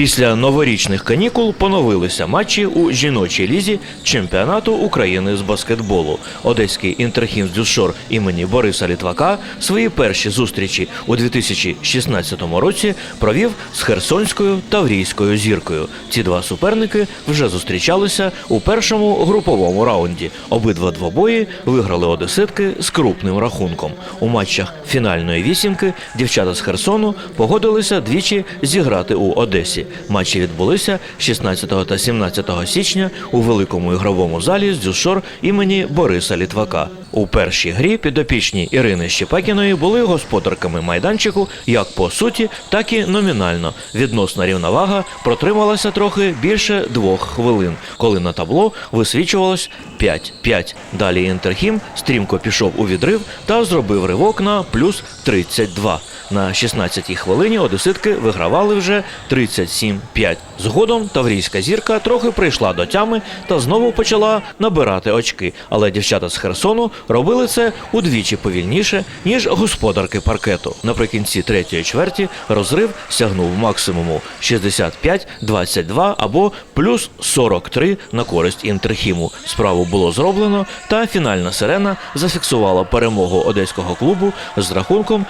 Після новорічних канікул поновилися матчі у жіночій лізі чемпіонату України з баскетболу. Одеський інтерхім Дюшор імені Бориса Літвака свої перші зустрічі у 2016 році провів з Херсонською Таврійською зіркою. Ці два суперники вже зустрічалися у першому груповому раунді. Обидва двобої виграли одеситки з крупним рахунком. У матчах фінальної вісімки дівчата з Херсону погодилися двічі зіграти у Одесі. Матчі відбулися 16 та 17 січня у великому ігровому залі з Дзюшор імені Бориса Літвака. У першій грі підопічні Ірини Щепакіної були господарками майданчику як по суті, так і номінально. Відносна рівновага протрималася трохи більше двох хвилин, коли на табло висвічувалось 5-5. Далі Інтерхім стрімко пішов у відрив та зробив ривок на плюс 32. На 16-й хвилині одеситки вигравали вже 37-5. Згодом таврійська зірка трохи прийшла до тями та знову почала набирати очки. Але дівчата з Херсону робили це удвічі повільніше, ніж господарки паркету. Наприкінці третьої чверті розрив сягнув максимуму 65-22 або плюс 43 на користь інтерхіму. Справу було зроблено, та фінальна сирена зафіксувала перемогу одеського клубу з рахунком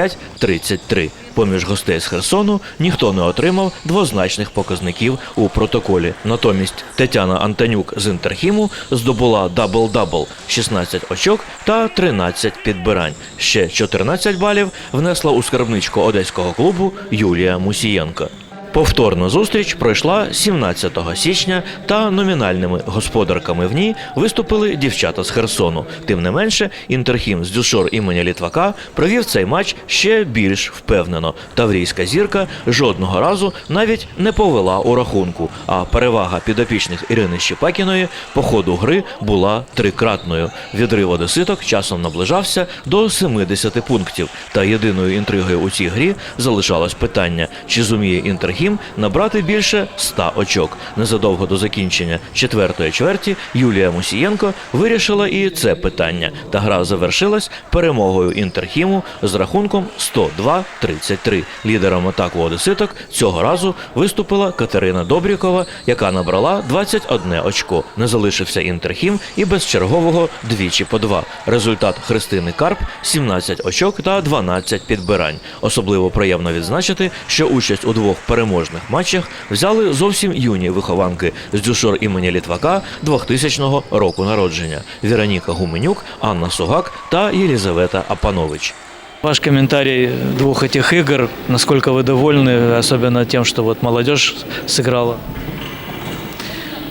75-33. Поміж гостей з Херсону ніхто не отримав двозначних показників у протоколі. Натомість Тетяна Антонюк з Інтерхіму здобула дабл-дабл 16 очок та 13 підбирань. Ще 14 балів внесла у скарбничку одеського клубу Юлія Мусієнко. Повторна зустріч пройшла 17 січня, та номінальними господарками в ній виступили дівчата з Херсону. Тим не менше, інтерхім з Дюшор імені Літвака провів цей матч ще більш впевнено. Таврійська зірка жодного разу навіть не повела у рахунку. А перевага підопічних Ірини Щепакіної по ходу гри була трикратною. Відрив одеситок часом наближався до 70 пунктів. Та єдиною інтригою у цій грі залишалось питання, чи зуміє інтерхім набрати більше 100 очок. Незадовго до закінчення четвертої чверті Юлія Мусієнко вирішила і це питання. Та гра завершилась перемогою інтерхіму з рахунком 102-33. Лідером атаку одеситок цього разу виступила Катерина Добрікова, яка набрала 21 очко. Не залишився інтерхім і без чергового двічі по два. Результат Христини Карп 17 очок та 12 підбирань. Особливо приємно відзначити, що участь у двох переможних матчах взяли зовсім юні вихованки з дюшор імені Літвака 2000 року народження: Віроніка Гуменюк, Анна Сугак та Єлізавета Апанович. Ваш комментарий двух этих игр, насколько вы довольны, особенно тем, что вот молодежь сыграла?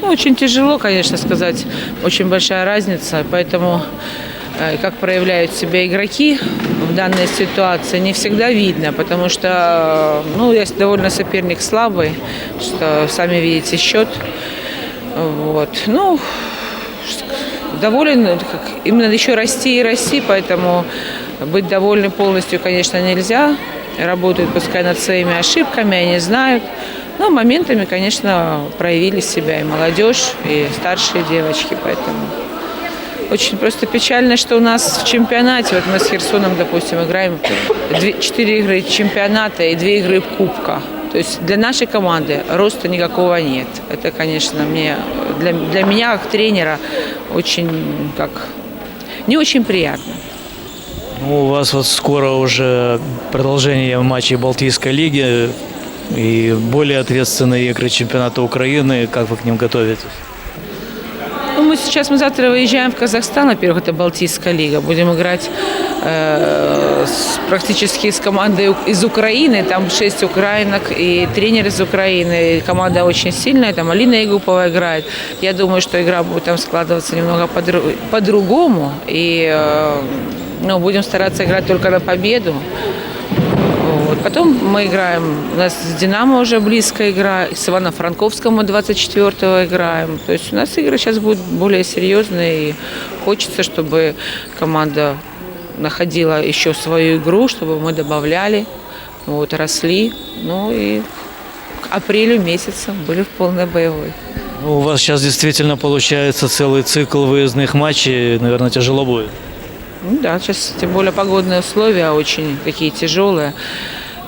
Ну, очень тяжело, конечно, сказать. Очень большая разница. Поэтому э, как проявляют себя игроки в данной ситуации, не всегда видно, потому что э, ну, есть довольно соперник слабый, что сами видите счет. Вот. Ну, доволен, как, им надо еще расти и расти, поэтому быть довольны полностью, конечно, нельзя. Работают пускай над своими ошибками, они знают. Но моментами, конечно, проявили себя и молодежь, и старшие девочки, поэтому очень просто печально, что у нас в чемпионате, вот мы с Херсоном, допустим, играем две- четыре игры чемпионата и две игры кубка. То есть для нашей команды роста никакого нет. Это, конечно, мне, для, для меня, как тренера, очень, как, не очень приятно. Ну, у вас вот скоро уже продолжение матчей Балтийской лиги и более ответственные игры чемпионата Украины. Как вы к ним готовитесь? Ну, мы сейчас, мы завтра выезжаем в Казахстан, во-первых, это Балтийская лига. Будем играть э, с- практически с командой у- из Украины. Там шесть украинок и тренер из Украины. И команда очень сильная, там Алина Егупова играет. Я думаю, что игра будет там складываться немного подру- по-другому. И э, ну, будем стараться играть только на победу. Вот. Потом мы играем, у нас с «Динамо» уже близкая игра, с Ивано-Франковском мы 24-го играем. То есть у нас игры сейчас будут более серьезные, и хочется, чтобы команда находила еще свою игру, чтобы мы добавляли, вот, росли. Ну и к апрелю месяца были в полной боевой. Ну, у вас сейчас действительно получается целый цикл выездных матчей. Наверное, тяжело будет. Ну да, сейчас тем более погодные условия очень такие тяжелые.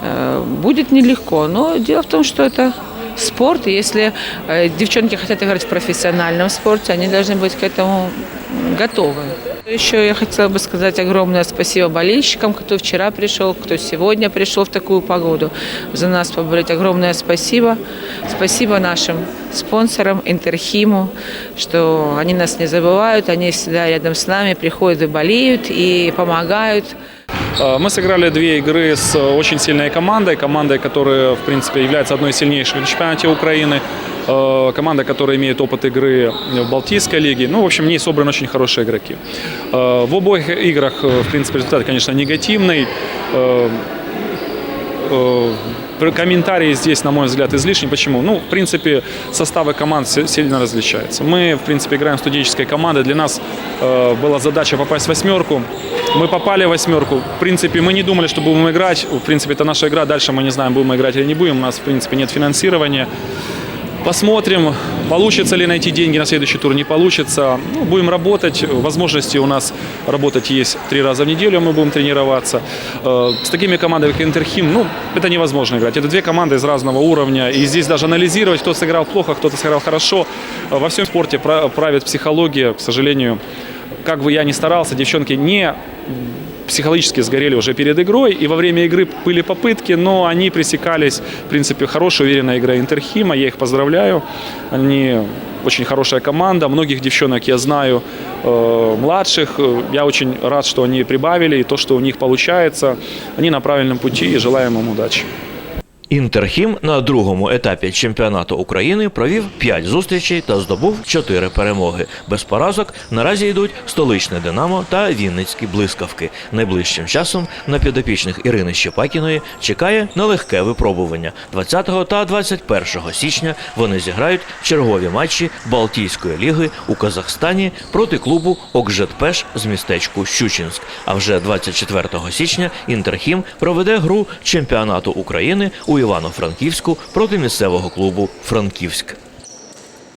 Э, Будет нелегко, но дело в том, что это спорт. И если э, девчонки хотят играть в профессиональном спорте, они должны быть к этому м, готовы. Еще я хотела бы сказать огромное спасибо болельщикам, кто вчера пришел, кто сегодня пришел в такую погоду. За нас поболеть огромное спасибо. Спасибо нашим спонсорам, Интерхиму, что они нас не забывают, они всегда рядом с нами, приходят и болеют, и помогают. Э, Мы сыграли две игры с э, очень сильной командой, командой, которая, в принципе, является одной из сильнейших на чемпионате Украины, э, команда, которая имеет опыт игры в Балтийской лиге. Ну, в общем, в ней собраны очень хорошие игроки. Э, В обоих играх, э, в принципе, результат, конечно, негативный. Э, э, пр- комментарии здесь, на мой взгляд, излишни. Почему? Ну, в принципе, составы команд си- сильно различаются. Мы, в принципе, играем в студенческой команде. Для нас э, была задача попасть в восьмерку. Мы попали в восьмерку. В принципе, мы не думали, что будем играть. В принципе, это наша игра. Дальше мы не знаем, будем мы играть или не будем. У нас, в принципе, нет финансирования. Посмотрим, получится ли найти деньги на следующий тур, не получится. Ну, будем работать. Возможности у нас работать есть три раза в неделю, мы будем тренироваться. Э, С такими командами, как Интерхим, ну, это невозможно играть. Это две команды из разного уровня. И здесь даже анализировать, кто сыграл плохо, кто-то сыграл хорошо. Э, Во всем спорте пра- правит психология, к сожалению. Как бы я ни старался, девчонки не психологически сгорели уже перед игрой, и во время игры были попытки, но они пресекались, в принципе, хорошая, уверенная игра Интерхима, я их поздравляю, они очень хорошая команда, многих девчонок я знаю, э, младших, Э, я очень рад, что они прибавили, и то, что у них получается, они на правильном пути, и желаем им удачи. Інтерхім на другому етапі чемпіонату України провів 5 зустрічей та здобув 4 перемоги. Без поразок наразі йдуть столичне Динамо та Вінницькі блискавки. Найближчим часом на підопічних Ірини Щепакіної чекає нелегке випробування. 20 та 21 січня вони зіграють чергові матчі Балтійської ліги у Казахстані проти клубу Окжетпеш з містечку Щучинськ. А вже 24 січня Інтерхім проведе гру чемпіонату України Івано-Франківську проти місцевого клубу Франківськ.